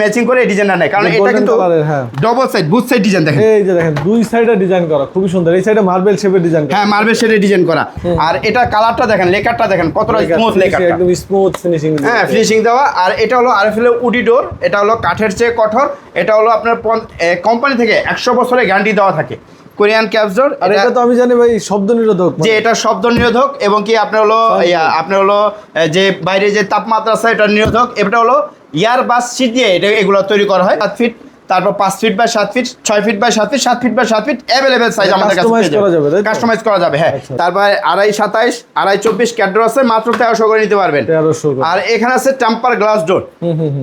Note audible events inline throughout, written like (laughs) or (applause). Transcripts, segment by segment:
Matching করে এই ডিজাইনটা নেয়। কারণ এটা কিন্তু হ্যাঁ। Double side both side design দেখেন। এই যে দেখেন দুই সাইডে ডিজাইন করা খুবই সুন্দর। এই সাইডে মার্বেল শেপের ডিজাইন হ্যাঁ মার্বেল শেপের ডিজাইন করা। আর এটা কালারটা দেখেন লেকারটা দেখেন কতটা স্মুথ লেকারটা। একদম স্মুথ ফিনিশিং হ্যাঁ ফিনিশিং দেওয়া। আর এটা হলো আরএফএল উডি ডোর এটা হলো কাঠের চেয়ে কঠোর এটা হলো আপনার কোম্পানি থেকে একশো বছরের গ্যারান্টি দেওয়া থাকে। কোরিয়ান ক্যাপজোর আর এটা তো আমি জানি ভাই শব্দ নিরোধক যে এটা শব্দ নিরোধক এবং কি আপনার হলো আপনার হলো যে বাইরে যে তাপমাত্রা আছে এটা নিরোধক। এটা হলো ইয়ার বাস সিটি দিয়ে এটা এগুলো তৈরি করা হয়। সাত ফিট তারপর পাঁচ ফিট বাই সাত ফিট ছয় ফিট বাই সাত ফিট সাত ফিট বাই সাত ফিট অ্যাভেলেবেল সাইজ আমাদের কাছে করা যাবে, কাস্টমাইজ করা যাবে হ্যাঁ। আচ্ছা। তারপর আড়াই সাতাইশ আড়াই চব্বিশ ক্যাড্রো আছে মাত্র তেরোশো করে নিতে পারবেন। আর এখানে আছে টাম্পার গ্লাস ডোর।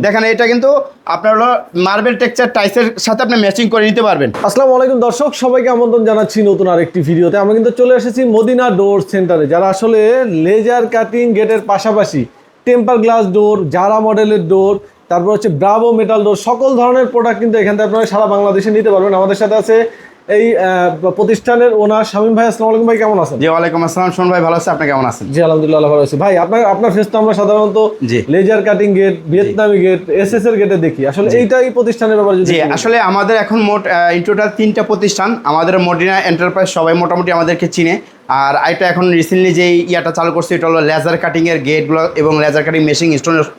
দেখেন এটা কিন্তু আপনার হলো মার্বেল টেক্সচার টাইসের সাথে আপনি ম্যাচিং করে নিতে পারবেন। আসসালামু আলাইকুম দর্শক সবাইকে আমন্ত্রণ জানাচ্ছি নতুন আরেকটি ভিডিওতে। আমরা কিন্তু চলে এসেছি মদিনা ডোর সেন্টারে যারা আসলে লেজার কাটিং গেটের পাশাপাশি টেম্পার গ্লাস ডোর জারা মডেলের ডোর তারপর হচ্ছে ব্রাভো মেটাল ডোর সকল ধরনের প্রোডাক্ট কিন্তু এখান থেকে আপনারা সারা বাংলাদেশে নিতে পারবেন। আমাদের সাথে আছে এই প্রতিষ্ঠানের ওনার শামীম ভাই আসসালামু আলাইকুম ভাই কেমন আছেন? জি ওয়ালাইকুম আসসালাম। শোন ভাই ভালো আছে? আপনি কেমন আছেন? জি আলহামদুলিল্লাহ ভালো আছি। ভাই আপনার আপনার ফেস তো আমরা সাধারণত জি। লেজার কাটিং গেট ভিয়েতনামি গেট এসএস এর গেটে দেখি। আসলে এইটাই প্রতিষ্ঠানের ব্যাপারে যদি জি আসলে আমাদের এখন মোট ইন টোটাল তিনটা প্রতিষ্ঠান। আমাদের মডিনা এন্টারপ্রাইজ সবাই মোটামুটি আমাদেরকে চিনে। আর এটা এখন রিসেন্টলি যে ইয়াটা চালু করছে এটা হলো লেজার কাটিং এর গেটগুলো এবং লেজার কাটিং মেশিন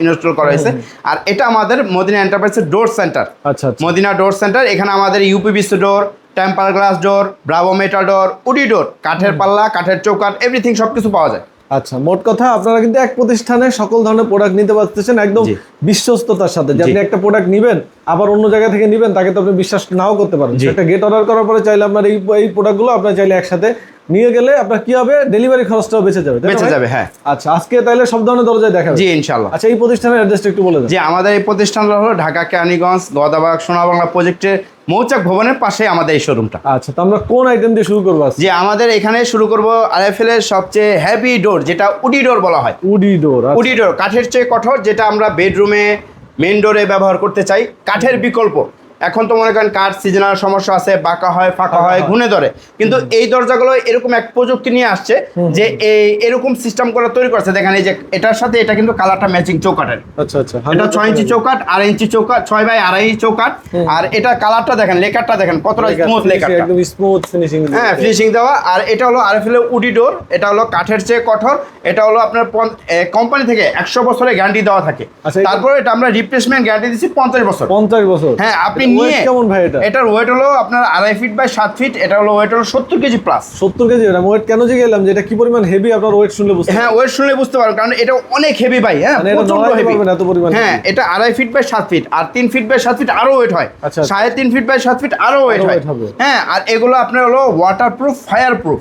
ইনস্টল করা হয়েছে। আর এটা আমাদের মদিনা এন্টারপ্রাইজের ডোর সেন্টার আচ্ছা মদিনা ডোর সেন্টার এখানে আমাদের UPVC door temper glass door Bravo metal door woody door কাঠের পাল্লা কাঠের চৌকাঠ এভরিথিং সব কিছু পাওয়া যায়। আচ্ছা মোট কথা আপনারা কিন্তু এক প্রতিষ্ঠানে সকল ধরনের প্রোডাক্ট নিতে পারতেছেন একদম বিশ্বস্ততার সাথে। যে আপনি একটা প্রোডাক্ট নিবেন আবার অন্য জায়গা থেকে নিবেন তাকে তো আপনি বিশ্বাস নাও করতে পারেন। একটা গেট অর্ডার করার পরে চাইলে আপনার এই এই প্রোডাক্টগুলো আপনার চাইলে একসাথে নিয়ে গেলে আপনার কি হবে? ডেলিভারি খরচটাও বেঁচে যাবে বেঁচে যাবে হ্যাঁ। আচ্ছা আজকে তাহলে সব ধরনের দরজায় দেখাবে জি ইনশাল্লাহ আচ্ছা এই প্রতিষ্ঠানের অ্যাড্রেসটা একটু বলে দেন। যে আমাদের এই প্রতিষ্ঠানটা হলো ঢাকা কেরানীগঞ্জ গদাবাগ সোনাবাংলা প্রজেক্টের মৌচাক ভবনের পাশে আমাদের এই শোরুমটা আচ্ছা তো আমরা কোন আইটেম দিয়ে শুরু করব যে আমাদের এখানে শুরু করব আরএফএল এর সবচেয়ে হেভি ডোর যেটা উডি ডোর বলা হয়। উডি ডোর উডি ডোর কাঠের চেয়ে কঠোর যেটা আমরা বেডরুমে মেন ডোরে ব্যবহার করতে চাই। কাঠের বিকল্প। এখন তো মনে করেন কাঠ সিজনাল সমস্যা আছে বাঁকা হয় ফাঁকা হয় ঘুনে ধরে। কিন্তু এই দরজাগুলো এরকম এক প্রযুক্তি নিয়ে আসছে যে এই এরকম সিস্টেম করে তৈরি করছে। দেখেন এই যে এটার সাথে এটা কিন্তু কালারটা ম্যাচিং চৌকাটের আচ্ছা আচ্ছা। এটা ছয় ইঞ্চি চৌকাট আড়াই ইঞ্চি চৌকাট ছয় বাই আড়াই চৌকাট আর এটা কালারটা দেখেন লেকারটা দেখেন কতটা স্মুথ লেকারটা। একদম স্মুথ ফিনিশিং হ্যাঁ ফিনিশিং দেওয়া। আর এটা হলো আর আরএফএল উডি ডোর এটা হলো কাঠের চেয়ে কঠোর এটা হলো আপনার কোম্পানি থেকে একশো বছরের গ্যারান্টি দেওয়া থাকে। আচ্ছা, তারপরে এটা আমরা রিপ্লেসমেন্ট গ্যারান্টি দিচ্ছি পঞ্চাশ বছর। পঞ্চাশ বছর। হ্যাঁ আপনি নিয়ে কেমন ভাই এটা? এটার ওয়েট হলো আপনার আড়াই ফিট বাই সাত ফিট এটা হলো ওয়েট হলো সত্তর কেজি প্লাস সত্তর কেজি এটা ওয়েট কেন যে গেলাম যে এটা কি পরিমাণ হেভি আপনার ওয়েট শুনলে বুঝতে হ্যাঁ ওয়েট শুনলে বুঝতে পারবেন কারণ এটা অনেক হেভি ভাই হ্যাঁ মানে প্রচণ্ড হেভি এত পরিমাণ হ্যাঁ এটা আড়াই ফিট বাই সাত ফিট আর তিন ফিট বাই সাত ফিট আরও ওয়েট হয়। আচ্ছা। সাড়ে তিন ফিট বাই সাত ফিট আরও ওয়েট হয়। হ্যাঁ আর এগুলো আপনার হলো ওয়াটার প্রুফ ফায়ার প্রুফ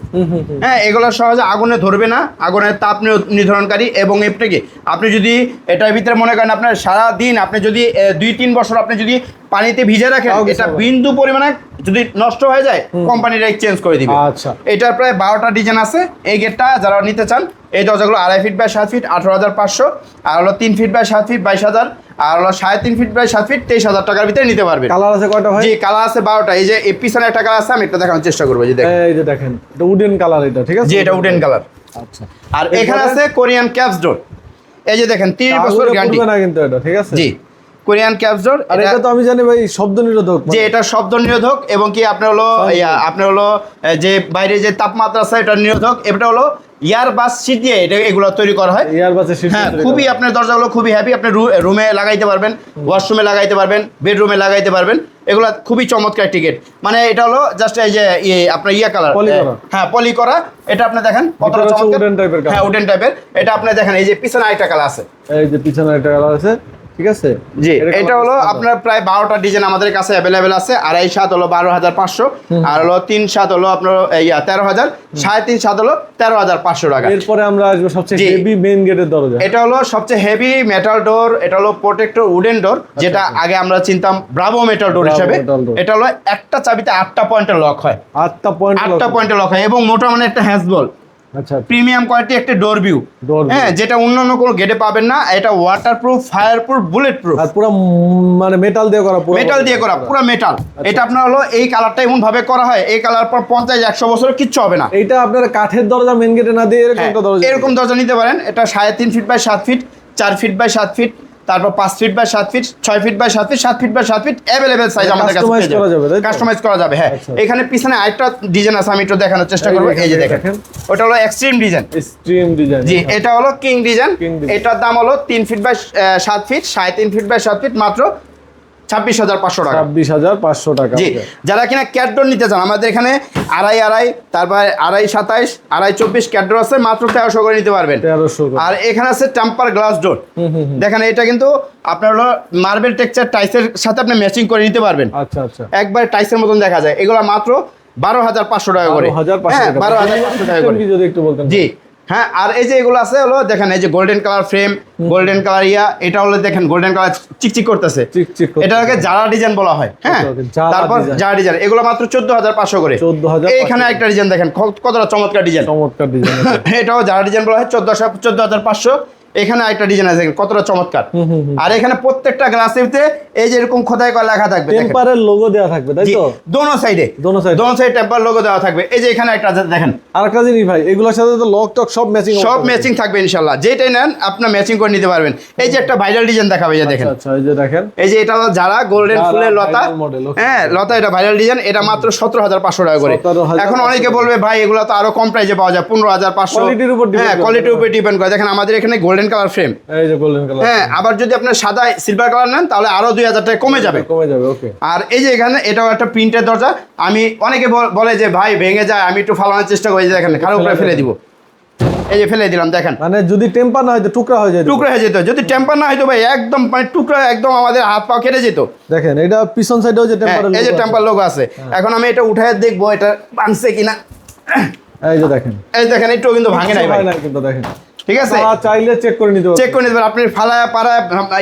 হ্যাঁ এগুলো সহজে আগুনে ধরবে না আগুনের তাপ নির্ধারণকারী এবং এটাকে আপনি যদি এটার ভিতরে মনে করেন আপনার সারা দিন আপনি যদি দুই তিন বছর আপনি যদি পানিতে ভিজে রাখেন এটা বিন্দু পরিমাণে যদি নষ্ট হয়ে যায় কোম্পানিটা এক্সচেঞ্জ করে দিবে। আচ্ছা। এটার প্রায় বারোটা ডিজাইন আছে। এই গেটটা যারা নিতে চান এই দরজাগুলো আড়াই ফিট বাই সাত ফিট আঠারো হাজার পাঁচশো আর হলো তিন ফিট বাই সাত ফিট বাইশ হাজার আর হলো সাড়ে তিন ফিট বাই সাত ফিট তেইশ হাজার টাকার ভিতরে নিতে পারবে কালার আছে কয়টা ভাই? জি কালার আছে বারোটা। এই যে এই পিছনে একটা কালার আছে আমি এটা দেখানোর চেষ্টা করব যে দেখেন। এই যে দেখেন এটা উডেন কালার এটা ঠিক আছে? জি এটা উডেন কালার আচ্ছা। আর এখানে আছে কোরিয়ান ক্যাপস ডোর এই যে দেখেন তিরিশ বছর গ্যারান্টি না কিন্তু এটা ঠিক আছে? জি। কোরিয়ান ক্যাপস ডোর আর এটা তো আমি জানি ভাই শব্দ নিরোধক যে এটা শব্দ নিরোধক এবং কি আপনার হলো আপনার হলো যে বাইরে যে তাপমাত্রা আছে এটা নিরোধক এটা হলো ইয়ার বাস শীত দিয়ে এটা এগুলো তৈরি করা হয়। এয়ার বাসে সিট হ্যাঁ খুবই আপনার দরজাগুলো খুবই হ্যাপি আপনি রুমে লাগাইতে পারবেন ওয়াশরুমে লাগাইতে পারবেন বেডরুমে লাগাইতে পারবেন এগুলো খুবই চমৎকার টিকেট মানে এটা হলো জাস্ট এই যে ইয়ে আপনার ইয়া কালার। হ্যাঁ পলি করা। এটা আপনি দেখেন কতটা চমৎকার। হ্যাঁ উডেন টাইপের এটা আপনি দেখেন এই যে পিছনে আরেকটা কালার আছে। এই যে পিছনে একটা কালার আছে। ঠিক আছে? জি এটা হলো আপনার প্রায় বারোটা ডিজাইন আমাদের কাছে অ্যাভেলেবেল আছে। আড়াই সাত হলো বারো হাজার পাঁচশো আর হলো তিন সাত হলো আপনার ইয়া তেরো হাজার সাড়ে তিন সাত হলো তেরো হাজার পাঁচশো টাকা। এরপরে আমরা আসব সবচেয়ে হেভি মেইন গেটের দরজা। এটা হলো সবচেয়ে হেভি মেটাল ডোর এটা হলো প্রোটেক্টর উডেন ডোর যেটা আগে আমরা চিনতাম ব্রাভো মেটাল ডোর হিসেবে। এটা হলো একটা চাবিতে আটটা পয়েন্টের লক হয়। আটটা পয়েন্ট আটটা পয়েন্টের লক হয় এবং মোটা মানে একটা হ্যান্ডবল আচ্ছা প্রিমিয়াম কোয়ালিটি একটা ডোর ভিউ হ্যাঁ যেটা অন্যান্য কোনো গেটে পাবেন না এটা waterproof fireproof bulletproof আর পুরো মানে মেটাল দিয়ে করা পুরো মেটাল দিয়ে করা পুরো মেটাল এটা আপনার হলো এই কালারটা এমন ভাবে করা হয় এই কালার পর পঞ্চাশ একশো বছর কিচ্ছু হবে না। এটা আপনার কাঠের দরজা মেন গেটে না দিয়ে এরকম হ্যাঁ, একটা দরজা। এরকম দরজা নিতে পারেন এটা সাড়ে তিন ফিট বাই সাত ফিট চার ফিট বাই সাত ফিট তারপর পাঁচ ফিট বাই সাত ফিট ছয় ফিট বাই সাত ফিট সাত ফিট বাই সাত ফিট অ্যাভেলেবেল সাইজ আমাদের কাছে? কাস্টমাইজ করা যাবে হ্যাঁ। আচ্ছা। এখানে পিছনে আরেকটা ডিজাইন আছে আমি একটু দেখানোর চেষ্টা করব। এই যে দেখেন। দেখেন। ওটা হলো এক্সট্রিম ডিজাইন এক্সট্রিম ডিজাইন জি এটা হলো কিং ডিজাইন এটার দাম হলো তিন ফিট বাই সাত ফিট সাড়ে তিন ফিট বাই সাত ফিট মাত্র ছাব্বিশ হাজার পাঁচশো টাকা। ছাব্বিশ হাজার পাঁচশো টাকা জি যারা কিনা ক্যাটডোর নিতে চান আমাদের এখানে আড়াই আড়াই তারপর আড়াই সাতাইশ আড়াই চব্বিশ ক্যাটডোর আছে মাত্র তেরোশো করে নিতে পারবেন। আর এখানে আছে টেম্পার গ্লাস ডোর। দেখেন এটা কিন্তু আপনার হলো মার্বেল টেক্সচার টাইসের সাথে আপনি ম্যাচিং করে নিতে পারবেন। আচ্ছা আচ্ছা। একবার টাইসের মতন দেখা যায়। এগুলো মাত্র বারো হাজার পাঁচশো টাকা করে। বারো হাজার পাঁচশো হ্যাঁ টাকা। বারো হাজার পাঁচশো টাকা করে। যদি একটু বলতেন। জি। হ্যাঁ আর এই যে এগুলো আছে হলো দেখেন এই যে golden colour frame golden colour yeah এটা হলো দেখেন গোল্ডেন কালার চিকচিক করতেছে। এটাকে জারা ডিজাইন বলা হয় হ্যাঁ? তারপর। জারা ডিজাইন এগুলো মাত্র চোদ্দ হাজার পাঁচশো করে। 14,500 এখানে একটা ডিজাইন দেখেন কত- কতটা চমৎকার ডিজাইন চমৎকার ডিজাইন (laughs) এটাও জারা ডিজাইন বলা হয় চোদ্দ চোদ্দ হাজার পাঁচশো। এখানে একটা ডিজাইন আছে কতটা চমৎকার। আর এখানে প্রত্যেকটা গ্লাসেতে এই যে এরকম খোদাই করা লেখা থাকবে টেম্পারের লোগো দেওয়া থাকবে তাই তো? দোনো সাইডে দোনো এ। দোনো সাইড টেম্পার লোগো দেওয়া থাকবে। এই যে এখানে একটা দেখেন। আর একটা জিনিস ভাই এগুলোর সাথে তো লক টক সব ম্যাচিং সব ম্যাচিং থাকবে ইনশাল্লাহ যেটাই নেন আপনার ম্যাচিং করে নিতে পারবেন। এই যে একটা ভাইরাল ডিজাইন দেখাবে এই যে দেখেন। আচ্ছা এই যে দেখেন। এই যে এটা যারা গোল্ডেন ফুলের লতা. হ্যাঁ লতা এটা ভাইরাল ডিজাইন এটা মাত্র সতেরো হাজার পাঁচশো টাকা করে। এখন অনেকে বলবে ভাই এগুলো তো আরও কম প্রাইসে পাওয়া যায় পনেরো হাজার পাঁচশো Quality-র উপর হ্যাঁ। কোয়ালিটির উপর ডিপেন্ড করে। দেখেন আমাদের এখানে গোল্ডেন কালার ফ্রেম এই যে গোল্ডেন কালার হ্যাঁ আবার যদি আপনার সাদা সিলভার কালার নেন তাহলে আরও দুই হাজার টাকা কমে যাবে। কমে যাবে ওকে আর এই যে এখানে এটাও একটা প্রিন্টের দরজা। আমি অনেকে বলে যে ভাই ভেঙে যায় আমি একটু ফালানোর চেষ্টা করি দেখেন খারাপ উপরে ফেলে দিব। এই যে ফেলে দিলাম দেখেন। মানে যদি টেম্পার না হয় তো টুকরা হয়ে যায়। টুকরা হয়ে যেত। যদি টেম্পার না হয়তো ভাই একদম মানে টুকরা একদম আমাদের হাত পা কেটে যেত। দেখেন এটা পিছন সাইডেও যে হ্যাঁ, টেম্পারের এই যে টেম্পার লোক আছে। এখন আমি এটা উঠে দেখব এটা ভাঙছে কিনা। এই যে দেখেন। এই দেখেন একটু কিন্তু ভাঙে নাই ভাই। কিন্তু দেখেন। ঠিক আছে? চাইলে চেক করে নিতে চেক করে নিতে পারেন আপনি ফালা পাড়া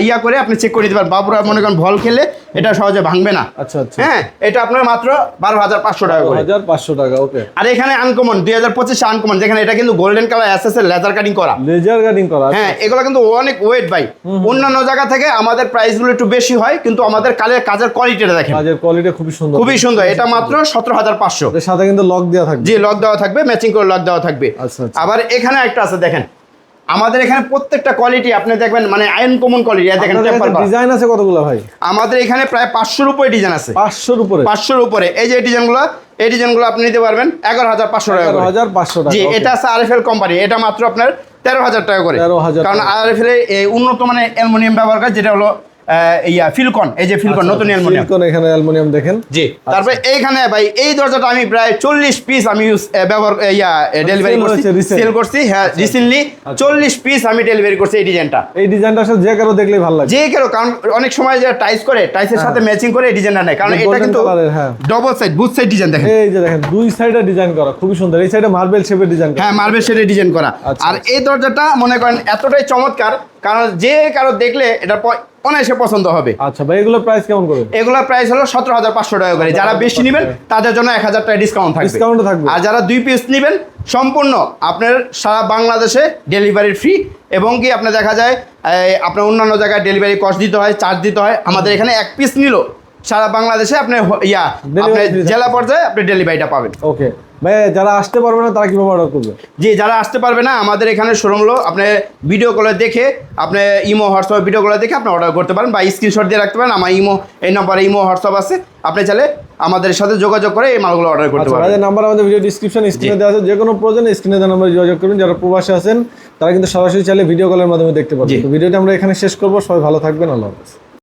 ইয়া করে আপনি চেক করে নিতে পারেন বাবুরা মনে করেন ভল খেলে এটা সহজে ভাঙবে না। আচ্ছা আচ্ছা। হ্যাঁ এটা আপনার মাত্র বারো হাজার পাঁচশো টাকা হাজার পাঁচশো টাকা ওকে। আর এখানে আনকমন দুই হাজার পঁচিশে আনকমন যেখানে এটা কিন্তু গোল্ডেন কালার এসএস এর লেজার কাটিং করা। লেজার গার্ডিং করা হ্যাঁ এগুলো কিন্তু অনেক ওয়েট ভাই। অন্যান্য জায়গা থেকে আমাদের প্রাইসগুলো একটু বেশি হয় কিন্তু আমাদের কালের কাজের কোয়ালিটিটা দেখেন। কাজের কোয়ালিটি খুবই সুন্দর। খুবই সুন্দর। এটা মাত্র সতেরো হাজার পাঁচশো। সাথে কিন্তু লক দেওয়া থাকবে। জি লক দেওয়া থাকবে ম্যাচিং করে লক দেওয়া থাকবে। আচ্ছা, আচ্ছা। আবার এখানে একটা আছে দেখেন। আমাদের এখানে প্রত্যেকটা কোয়ালিটি আপনি দেখবেন মানে আয়ন কমন কোয়ালিটি দেখেন। ডিজাইন আছে কতগুলো ভাই আমাদের এখানে প্রায় পাঁচশোর উপরে ডিজাইন আছে পাঁচশোর উপরে পাঁচশোর উপরে এই যে ডিজাইনগুলো এই ডিজাইনগুলো আপনি নিতে পারবেন এগারো হাজার পাঁচশো টাকা হাজার পাঁচশো টাকা জি। এটা আছে আরএফএল কোম্পানি এটা মাত্র আপনার তেরো হাজার টাকা করে 13,000 কারণ। আরএফএল এই উন্নত মানে অ্যালুমিনিয়াম ব্যবহার করে যেটা হলো ইয়া ফিলকন। এই যে ফিলকন নতুন অ্যালুমিনিয়াম। সিলিকন এখানে অ্যালুমিনিয়াম দেখেন। জি তারপরে এইখানে ভাই এই দরজাটা আমি প্রায় চল্লিশ পিস আমি আহ, ব্যবহার ইয়া ডেলিভারি করছি সেল করছি হ্যাঁ রিসেন্টলি চল্লিশ পিস আমি ডেলিভারি করছি এই ডিজাইনটা এই ডিজাইনটা আসলে যে কারও দেখলেই ভালো লাগে। যে কেন কারণ অনেক সময় যে টাইস করে টাইসের সাথে ম্যাচিং করে এই ডিজাইনটা নেয় কারণ এটা কিন্তু হ্যাঁ। Double side both side design দেখেন। এই যে দেখেন দুই সাইডে ডিজাইন করা খুবই সুন্দর। এই সাইডে মার্বেল শেপের ডিজাইন হ্যাঁ মার্বেল শেডে ডিজাইন করা। আচ্ছা, আর এই দরজাটা মনে করেন এতটাই চমৎকার কারণ যে কারও দেখলে এটা অনায়াসে পছন্দ হবে। আচ্ছা ভাই এগুলোর প্রাইস কেমন করবে এগুলোর প্রাইস হলো সতেরো হাজার পাঁচশো টাকা করে। যারা বেশি নেবেন তাদের জন্য এক হাজার টাকা ডিসকাউন্ট থাকবে। ও থাকবে? আর যারা দুই পিস নেবেন সম্পূর্ণ আপনার সারা বাংলাদেশে ডেলিভারি ফ্রি এবং কি আপনার দেখা যায় আপনার অন্যান্য জায়গায় ডেলিভারি কস্ট দিতে হয় চার্জ দিতে হয়। আমাদের এখানে এক পিস নিল সারা বাংলাদেশে আপনি ইয়া আপনি জেলা পর্যায়ে আপনি ডেলিভারিটা পাবেন। ওকে ভাই যারা আসতে পারবে না তারা কীভাবে অর্ডার করবে? জি যারা আসতে পারবে না আমাদের এখানে শোরুম হলো আপনি ভিডিও কলে দেখে আপনি ইমো হোয়াটসঅ্যাপ ভিডিও কলে দেখে আপনি অর্ডার করতে পারেন বা স্ক্রিনশট দিয়ে রাখতে পারেন আমার ইমো এই নম্বরে ইমো হোয়াটসঅ্যাপ আছে। আপনি চাইলে আমাদের সাথে যোগাযোগ করে এই মালগুলো অর্ডার করতে পারেন পারবেন। ভাইয়ের নাম্বার আমাদের ভিডিও ডিসক্রিপশন স্ক্রিনে দেওয়া আছে। যে কোনো প্রয়োজনে স্ক্রিনে দেওয়া নাম্বারে যোগাযোগ করুন যারা প্রবাসে আছেন তারা কিন্তু সরাসরি চাইলে ভিডিও কলের মাধ্যমে দেখতে পারবেন। তো ভিডিওটা আমরা এখানে শেষ করব। সবাই ভালো থাকবেন। আল্লাহ হাফেজ।